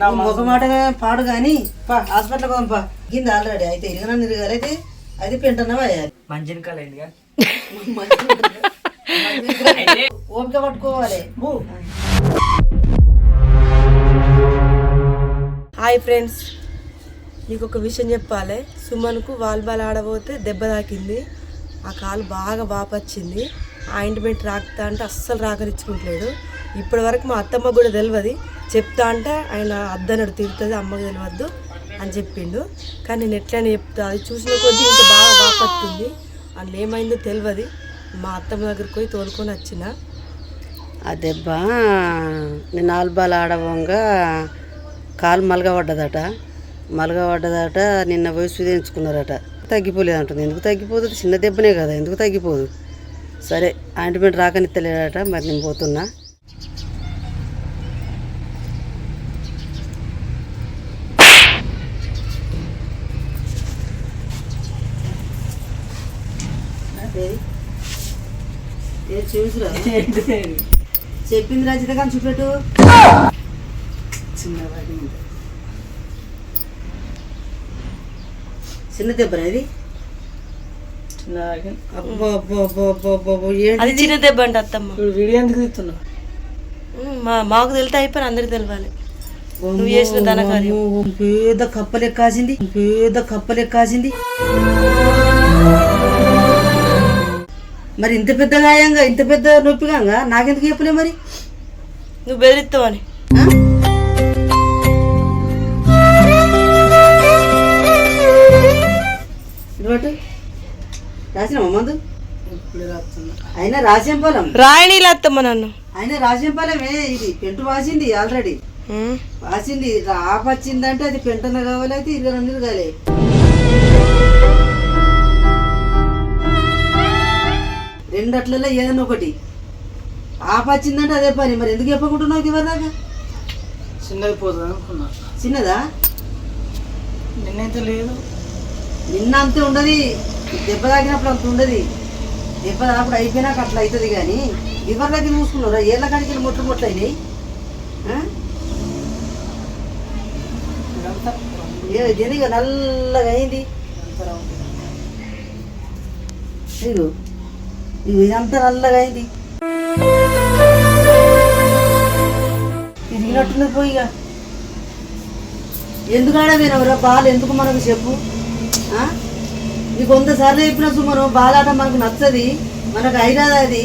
నీ ముఖ మాట పాడు కానీ పా హాస్పిటల్ పోదాం పా. కింద ఆల్రెడీ అయితే ఇరగన ఇరగాలి అయితే అది పెంటన్నా పోయాలి మంచిని కలైందిగా ఓపిక పట్టుకోవాలి. హాయ్ ఫ్రెండ్స్ నీకు ఒక విషయం చెప్పాలి. సుమన్కు వాల్బాల్ ఆడబోతే దెబ్బ తాకింది. ఆ కాలు బాగా వాపొచ్చింది ఆయింట్మెంట్ రాకుతా అంటే అస్సలు రాకరించుకుంటలేడు ఇప్పటి వరకు మా అత్తమ్మ కూడా తెలియదు చెప్తా అంటే ఆయన అద్దనడు తిరుగుతుంది అమ్మకి తెలియద్దు అని చెప్పిండు. కానీ నేను ఎట్లనే చెప్తా అది చూసిన కొద్దీ ఇంకా బాగా వాపొస్తుంది అందులో ఏమైందో తెలియదు మా అత్తమ్మ దగ్గరికి పోయి తోలుకొని వచ్చిన. ఆ దెబ్బ నేను ఆల్బాల్ ఆడవంగా కాలు మలగబడ్డదట. మలగబడ్డదట నిన్న పోయి సుధించుకున్నారట. తగ్గిపోలేదు అంటుంది. ఎందుకు తగ్గిపోతుంది చిన్న దెబ్బనే కదా ఎందుకు తగ్గిపోదు? సరే ఆయింట్మెంట్ రాకనిత్తలేడట మరి నేను పోతున్నా. చెప్పింది రచిత కానీ చూపెట్టు. చిన్న దెబ్బరా ఇది? అది చిన్న దెబ్బ అంట అత్తమ్మ. వీడియో ఎందుకు తీస్తున్నావు? మా మాకు తెలితే అయిపోయి అందరికి తెలియాలి నువ్వు చేసిన ధన కార్యం పేద కప్పలే కాసింది పేద కప్పలే కాసింది మరి ఇంత పెద్ద గాయంగా ఇంత పెద్ద నొప్పిగా నాకెందుకు చెప్పలే మరి? నువ్వు బెదిరిస్తావని. రాసినావా మందు? అయినా అత్తమ్మ నన్ను. అయినా ఇది పెంటు వాసింది ఆల్రెడీ. వాసింది ఆపచ్చిందంటే అది పెంటన కావాలి అయితే ఇరవై రెండు కాలే. రెండట్లలో ఏదైనా ఒకటి. ఆపచ్చిందంటే అదే పని. మరి ఎందుకు చెప్పకుంటున్నావు ఇవరిదాకా చిన్నది పోతుంది అనుకున్నా. చిన్నదా? నిన్నైతే లేదు. నిన్న అంతే ఉండదు. దెబ్బ తాకినప్పుడు అంత ఉండదు. దెబ్బ తాకినప్పుడు అయిపోయినాక అట్లా అవుతుంది కానీ ఇవరి దగ్గర చూసుకున్నారా ఏళ్ళ కాడికి మొట్లు మొట్లు అయినాయి? నల్లగా అయింది. ఇదిగో. ఇవి ఇదంతా నల్లగా అయింది తిరిగినట్టున్నది పోయి ఇక. ఎందుకు ఆడవేనవరా బాల్? ఎందుకు మనకు చెప్పు? ఆ? నీకు వంద సార్లు చెప్పిన సుమను బాలాట ఆట మనకు నచ్చది మనకు అయినది అది.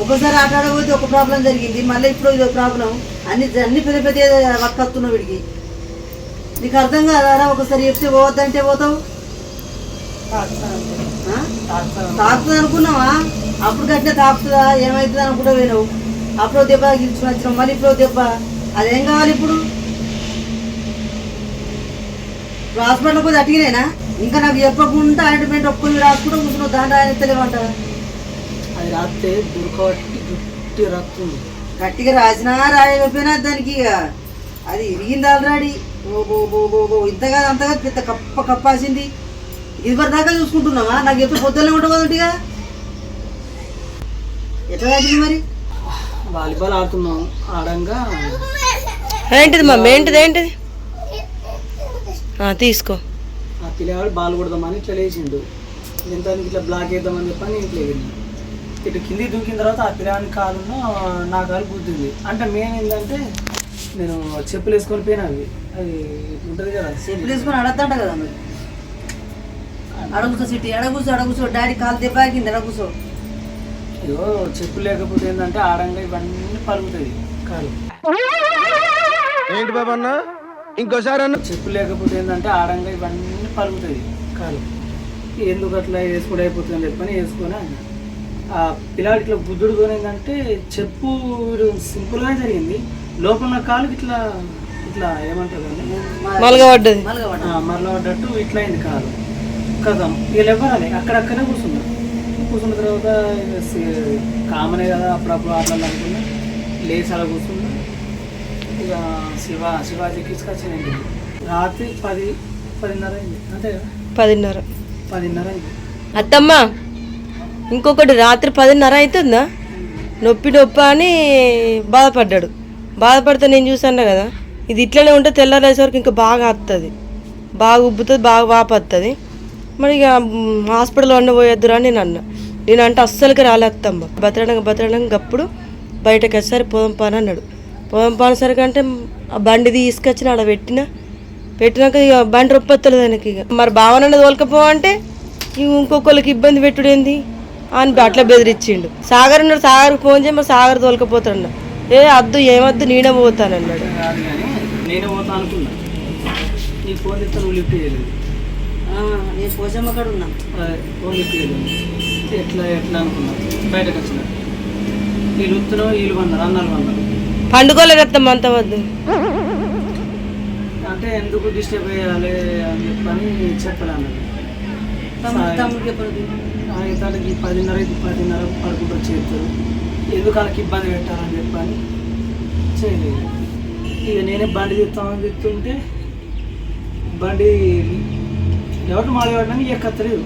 ఒకసారి ఆట ఆడబోతే ఒక ప్రాబ్లం జరిగింది మళ్ళీ ఇప్పుడు ఇదో ప్రాబ్లం. అన్ని అన్ని పెద్ద పెద్ద వక్కత్తున్నావు వీడికి. నీకు అర్థం కాదారా ఒకసారి చెప్తే పోవద్దంటే పోతావు. తాకుతుంది అనుకున్నావా? అప్పుడు కట్టిన తాకుతుందా ఏమవుతుంది అనుకుంటా పోయినావు అప్పుడు దెబ్బ గెలుచుకుని వచ్చినావు. మళ్ళీ ఇప్పుడు దెబ్బ. అదేం కావాలి ఇప్పుడు? ఇప్పుడు హాస్పిటల్ పోతే అటిగినేనా ఇంకా నాకు చెప్పకుండా ఆయింట్మెంట్ ఒక్కరిని రాసుకుంటూ కూర్చున్నావు. దాంట్లో ఆయన తెలియమంటారా అది రాస్తే దుర్కబట్టి జుట్టి రాస్తుంది గట్టిగా రాసినా రాయకపోయినా దానికి ఇక అది ఇరిగింది ఆల్రెడీ ఓ ఓ ఓ ఓ ఇంతగా అంతగా పెద్ద కప్ప కప్పాసింది. ఇది దాకా చూసుకుంటున్నావా? నాకు ఎప్పుడు పొద్దున్నే ఉండబోతుంటిగా ఎట్లా తాకింది మరి? వాలీబాల్ ఆడుతున్నాం. ఆడంగా. ఏంటిది మమ్మీ? ఏంటిది ఏంటిది? ఆ, తీసుకో. ఆ పిల్లగాడు బాల్ కొడదామని ఇట్లా లేచిండు. నేను దానికి ఇట్లా బ్లాక్ వేద్దామని చెప్పని ఇట్లా వెళ్ళింది ఇటు కిందికి దూకిన తర్వాత ఆ పిల్లగాని కాలును నా కాలు గుద్దింది. అంటే మెయిన్ ఏంటంటే నేను చెప్పులు వేసుకొని పోయినా అవి. అది ఉంటుంది కదా చెప్పులు వేసుకొని అడగద్దంట కదా మరి. అడగుసో సిటీ అడగుసో అడగుసో డాడీ కాలు దెబ్బకింది అడగుసో అయ్యో చెప్పులు లేకపోతే ఏంటంటే ఆడంగా ఇవన్నీ పలుకుతాయి. కాలు. ఏంటి బాబన్న? ఇంకోసారి అన్న. చెప్పులు లేకపోతే ఏంటంటే ఆడంగా ఇవన్నీ పలుకుతాయి. కాలు. ఎందుకు అట్లా వేసుకుంటే అయిపోతుంది చెప్పని వేసుకొని అన్నా. ఆ పిల్లాడి ఇట్లా బుద్ధుడుతో ఏంటంటే చెప్పు సింపుల్గానే జరిగింది. లోపల ఉన్న కాలుకి ఇట్లా ఇట్లా ఏమంటారు అండి మలగబడ్డది. మరల పడ్డట్టు ఇట్లా అయింది కాలు. కదా వీళ్ళు ఎవరాలి అక్కడక్కడే కూర్చున్నారు. కూర్చున్న తర్వాత కామనే కదా అప్పుడప్పుడు అట్లా అనుకున్నా. లేచి అలా కూర్చున్నా. ఇక శివ శివాజీకి తీసుకొచ్చిన ఇంటికి రాత్రి పది పదిన్నర అయింది. అంతే కదా? పదిన్నర. పదిన్నర అయింది. అత్తమ్మ ఇంకొకటి రాత్రి పదిన్నర అవుతుందా నొప్పి నొప్పి అని బాధపడ్డాడు. బాధపడితే నేను చూసాను కదా ఇది ఇట్లనే ఉంటే తెల్లారేసరికి ఇంకా బాగా వస్తుంది బాగా ఉబ్బుతుంది బాగా వాపు వస్తుంది మరి ఇక హాస్పిటల్లో హాస్పిటల్ వండ పోయొద్దురా అని నేను అన్న. నేను అంటే అస్సలకి రాలేత్తమ్మ బతరడంగా బతరడంగా అప్పుడు బయటకు వచ్చేసరి పోదం పాన అన్నాడు. పోదం పాని అంటే ఆ బండి తీసుకొచ్చిన ఆడ పెట్టిన. పెట్టినాక ఇక బండి రొప్పొత్తలేదు ఆయనకి ఇక. మరి భావన తోలకపోవంటే ఇక ఇంకొకరికి ఇబ్బంది పెట్టుడేంది అని అట్లా బెదిరించిండు సాగర్ ఉన్నాడు సాగర్ ఫోన్ చేయి మరి సాగర్ తోలకపోతాడు ఏ అద్దు ఏమద్దు నేనే పోతానన్నాడు నేనే పోతా అనుకున్నా. నీ ఫోన్ ఇస్తాను లిఫ్ట్ చేయలేదు. నేను పోసమ్మ కాడ ఎట్లా ఎట్లా బయటకు వచ్చిన వీళ్ళు ఉత్తరం వీళ్ళు వన్నారు అన్నారు వన్నారు పండుకోలేదు అత్తమ్మ అంత వద్దు అంటే ఎందుకు డిస్టర్బ్ చేయాలి అని చెప్పని చెప్పలే అన్నది. తమ్ముడు తమ్ముడికి ఎప్పుడు తనకి పదిన్నర ఇది పదిన్నర పడుకుంటారు చేస్తారు ఎందుకు వాళ్ళకి ఇబ్బంది పెట్టాలని చెప్పని చేయలేదు. ఇక నేనే బండి తీస్తామని చెప్తుంటే బండి ఎవరు మాడేవాడిని ఎక్కత్తలేదు.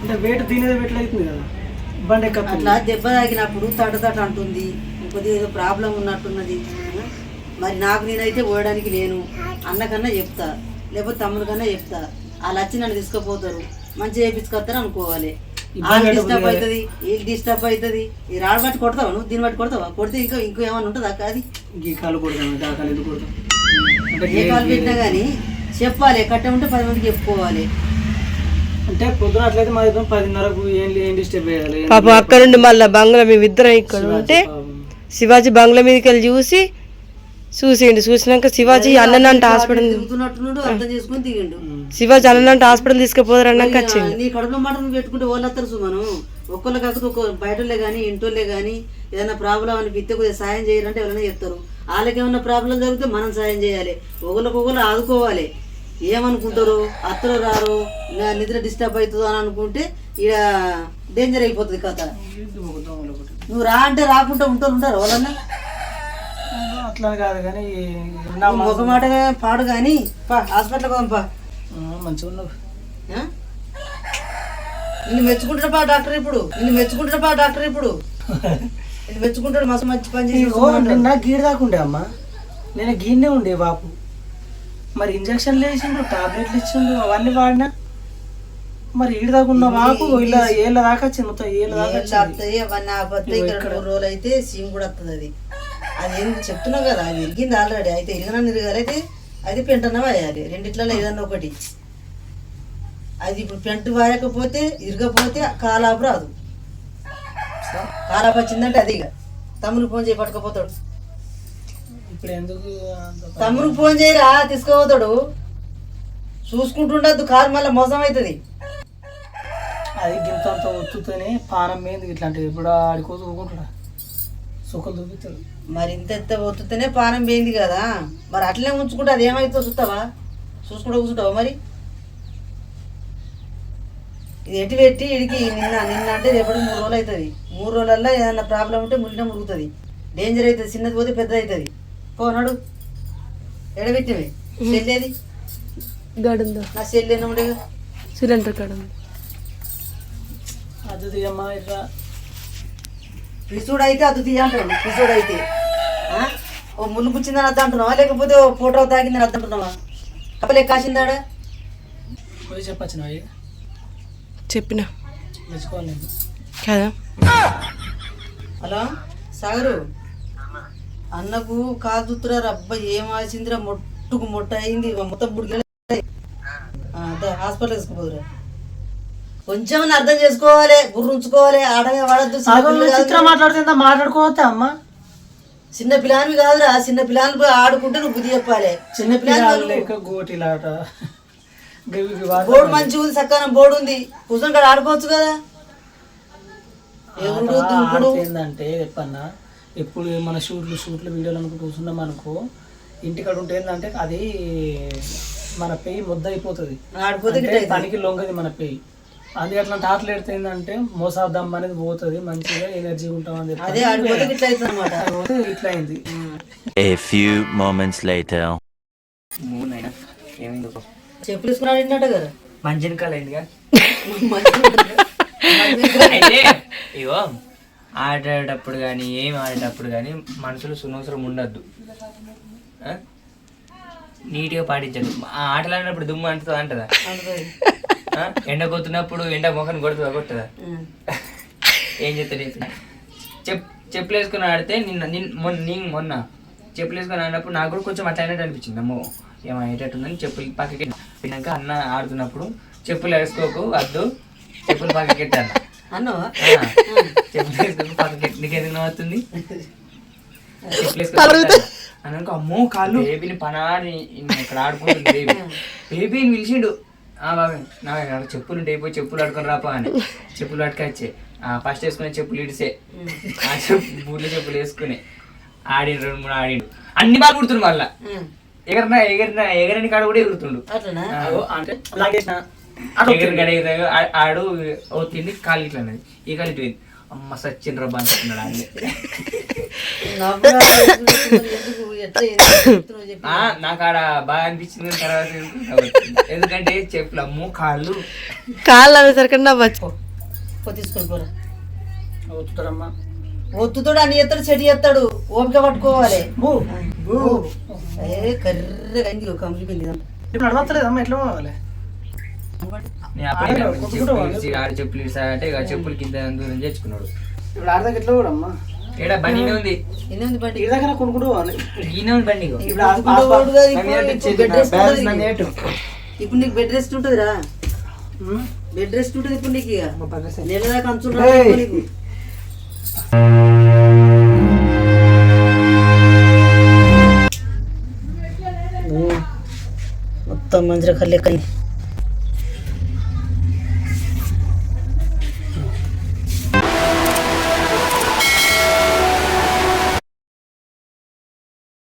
అంటే వెయిట్ దీనిదే పెట్టలేదు కదా. బండి అట్లా ఎక్కత్తలేదు దెబ్బ తాకినప్పుడు తట తట అంటుంది. కొద్దిగా ఏదో ప్రాబ్లం ఉన్నట్టున్నది? మరి నాకు నేనైతే పోయడానికి లేను. అన్నకన్నా చెప్తా. లేకపోతే తమ్ముడు కన్నా చెప్తా. వాళ్ళు వచ్చి నన్ను తీసుకుపోతారు. మంచిగా చేపించుకొస్తారు అనుకోవాలి. ఇబ్బంది డిస్టర్బ్. అవుతుంది వీళ్ళు డిస్టర్బ్ అవుతుంది ఈ రాడు బట్టి కొడతావా నువ్వు? దీన్ని బట్టి కొడతావా? కొడితే ఇంకా ఇంకో ఏమైనా ఉంటుందా అది? ఈ కాలు కొడతాను ఆ కాలు ఎందుకు ఏ కాలు పెట్టినా కానీ చెప్పాలి కట్ట ఉంటే పది మందికి చెప్పుకోవాలి. అంటే పొద్దున అట్లయితే మా ఇద్దరం పదిన్నరకు ఏం ఏం డిస్టర్బ్ చేయాలి పాపం అక్కడ నుండి మళ్ళీ బంగ్లా మేమిద్దరం ఇక్కడ ఉంటే శివాజీ బంగ్లా మీదకి వెళ్ళి చూసి చూసిండు చూసినాక శివాజీ అన్ననంట హాస్పిటల్ శివాజీ అన్ననంట హాస్పిటల్ తీసుకుపోదారు అన్నాక వచ్చింది నీ కడుపులో మాట నువ్వు పెట్టుకుంటే వాళ్ళు వస్తారు సుమను. ఒక్కళ్ళు కాకపోతే ఒక బయటలే కానీ ఇంటోళ్ళే కానీ ఏదైనా ప్రాబ్లం అనిపిస్తే కొద్దిగా సాయం చేయాలంటే ఎవరైనా చెప్తారు. వాళ్ళకి ఏమైనా ప్రాబ్లం జరిగితే మనం సాయం చేయాలి. ఒకళ్ళకి ఒకళ్ళు ఆదుకోవాలి. ఏమనుకుంటారు అత్తరు రారు నిద్ర డిస్టర్బ్ అవుతుందో అని అనుకుంటే ఇక డేంజర్ అయిపోతుంది కథ. నువ్వు రా అంటే రాకుండా ఉంటారు ఉంటారు వాళ్ళన్నా? అట్లా కాదు కానీ ఒక మాట పాడు కానీ పా. హాస్పిటల్కి పోదాం పా మంచిగా ఉన్నావు? నిన్ను మెచ్చుకుంటాడు పా డాక్టర్ ఇప్పుడు. నిన్ను మెచ్చుకుంటాడు పా డాక్టర్ ఇప్పుడు. నిన్ను మెచ్చుకుంటాడు మస్తు మంచి పని చేసి నిన్న గీడ దాకుండే అమ్మ. నేను గీనే ఉండే బాపు. మరి ఇంజక్షన్లు వేసిండు టాబ్లెట్లు ఇచ్చిండు అవన్నీ వాడినా. మరి ఈడ దాకున్న బాపు ఇలా ఏళ్ళ దాకా వచ్చింది మొత్తం ఏళ్ళ దాకా వస్తాయి అవన్నీ ఆపత్తాయి ఇక్కడ మూడు రోజులు అయితే సీమ్ కూడా వస్తుంది అది. అది ఎందుకు చెప్తున్నావు కదా అది ఇరిగింది ఆల్రెడీ అయితే ఇరిగినా ఇరగాలి అయితే అది పెంటన వేయాలి. రెండిట్లలో ఏదన్నా ఒకటి. అది ఇప్పుడు పెంట వాయకపోతే ఇరగపోతే కాలాపు రాదు. కాలాపు వచ్చిందంటే అది ఇక. తమ్ముడు ఫోన్ చేయి పట్టుకపోతాడు. ఇప్పుడు ఎందుకు తమ్ముడికి ఫోన్ చేయరా? తీసుకుపోతాడు. చూసుకుంటుండద్దు కారు మళ్ళీ మోసం అవుతుంది. అది గింతంత ఒత్తుతోనే పానం మీద ఇట్లాంటివి? ఇప్పుడు ఆడికోసం ఊరుకుంటాడా సుఖలు చూపిస్తాడు. మరి ఇంత ఎంత ఒత్తుతేనే పానం పోయింది కదా. మరి అట్లనే ఉంచుకుంటే అది ఏమైతుందో చూస్తావా? చూసుకుంటూ కూర్చుంటావా మరి? ఇది ఎటు పెట్టి ఇడికి నిన్న నిన్న అంటే రేపటి మూడు రోజులు అవుతుంది. మూడు రోజులల్లో ఏదైనా ప్రాబ్లం ఉంటే మురిగిన మురుగుతుంది. డేంజర్ అవుతుంది చిన్నది పోతే పెద్ద అవుతుంది పోనాడు ఎడబెట్టినవి సెల్లేది. గడుందా? నా ఉండేగా సిలిండర్ కడుంది అది తీయమ్మా ఇట్లా. పిసుడు అయితే అది తీయ అంటాడు. పిసుడు అయితే ఆ? ఓ ముళ్ళు గుచ్చిందని అర్థం అంటున్నావా? లేకపోతే ఓ ఫోటో తాగిందని అర్థం అంటున్నావా? కప్పలే కాసిందాడా చెప్పచ్చు చెప్పిన. కదా? హలో సాగరు. అన్నకు కాదుతురా రబ్బ ఏం ఆసిందిరా మొట్టుకు మొట్ట అయింది మొత్తం బుడిగ హాస్పిటల్ తీసుకుపోదురా. కొంచెం అర్థం చేసుకోవాలి గుర్రుంచుకోవాలి ఆడమే వాడద్దు. చిత్రం మాట్లాడుతుందా మాట్లాడుకోవద్దా అమ్మా? చిన్న పిల్లానివి కాదురా చిన్న పిల్లలు పోయి ఆడుకుంటే నువ్వు బుద్ధి చెప్పాలి. చిన్న పిల్లలు గోటిలాట. బోర్డు మంచిగా ఉంది. చక్కన బోర్డు ఉంది. కూర్చొని ఆడుకోవచ్చు కదా? ఆడితే ఏందంటే చెప్పన్నా ఎప్పుడు మన షూట్లు షూట్లు వీడియోలు అనుకుంటూ కూర్చున్నాం అనుకో ఇంటికాడ ఉంటే ఏంటంటే అది మన పెయి ముద్ద అయిపోతుంది పనికి లొంగది మన పెయి. అందుకే అట్లాంటి ఆటలు ఎడితే ఏంటంటే మోసాదం అనేది పోతుంది మంచిగా ఎనర్జీ ఉంటాం అని చెప్పి ఇట్లా అయింది A few moments later. మూనైనా ఏమైంది చెప్పులు తీసుకున్నాడు కదా? ఇగో ఆడేటప్పుడు కానీ ఏం ఆడేటప్పుడు కానీ మనుషులు సునవసరం ఉండద్దు? నీట్గా పాటించండి. ఆ ఆటలు ఆడినప్పుడు దుమ్ము అంటదా? అంటది. ఎండ కొడుతున్నప్పుడు ఎండ మొఖం కొడుతుందా కొట్టదా. ఏం చెప్తాడు చెప్పి. చెప్ చెప్పులు వేసుకుని ఆడితే నిన్న మొన్న నేను మొన్న చెప్పులు వేసుకొని ఆడినప్పుడు నాకు కూడా కొంచెం అట్లా అయినట్టు అనిపించింది. అమ్మో ఏమయ్యేటట్టుందని చెప్పులు పక్కకి పెట్టినాక అన్న ఆడుతున్నప్పుడు చెప్పులు వేసుకోకు వద్దు. చెప్పులు పక్కకి పెట్టాను అన్నావా చెప్పులు వేసుకోకు పక్కకి నీకు ఎందుకు అవుతుంది అన్నాక అమ్మో కాళ్ళు. బేబీని పనాడి ఇక్కడ ఆడుకుంటుంది బేబీ బేబీని పిలిచిండు. నాకు చెప్పులు ఉంటే పోయి చెప్పులు ఆడుకొని రాపా అని. చెప్పులు పట్టుకొచ్చే ఫస్ట్ వేసుకునే చెప్పులు ఇడిసే ఆ చెప్పు బూట్ల చెప్పులు వేసుకుని ఆడిన రెండు మూడు ఆడిండు. అన్ని బాగా కుడుతుండు మళ్ళా. ఎగరినా ఎగరినా ఎగరని కాడ కూడా ఎగురుతుండు. అట్లనా? అంటే లాగేసిన. ఎగిరి ఆడు ఓ తిండి కాలు ఇట్లా అన్నది ఈ కాలు ఇటు పోయింది. అమ్మ సచిన్ రబ్బా అనుకున్నాడు ఆడలే నవ్వు రాదు, ఎందుకు ఎట్లా ఎందుకు చెప్తున్నావు చెప్పు. ఆ, నాకు ఆడ బాగా అనిపించింది తర్వాత. ఎందుకంటే చెప్పులు అమ్ము కాళ్ళు కాళ్ళు అనేసరికి నవ్వచ్చు పో. తీసుకొని పోరా. ఒత్తుతాడు అని ఎత్తాడు చెడు ఎత్తాడు. ఓపిక పట్టుకోవాలి. కర్రగా కంప్లీట్ ఇప్పుడు అడవత్తలేదమ్మా ఎట్లా పోవాలి? చెప్పులు ఆడ అంటే ఇక చెప్పులు కింద దూరం చేర్చుకున్నాడు. ఇప్పుడు ఆడదాకా ఎట్లా కూడా అమ్మా ఏడా బండినే ఉంది? ఎనిమిది బండి. ఈ దగ్గర కొనుక్కుంటూ పోవాలి. ఈయన ఉంది బండి. ఇప్పుడు ఇచ్చేది, బెడ్ నా రెస్ట్ ఉంటుంది. నీకు. నీకు బెడ్ రెస్ట్. బెడ్ ఉంటుంది ఇప్పుడు నీకు నెల దాకా నీకు. మొత్తం మంచిగా కళ్ళెక్కని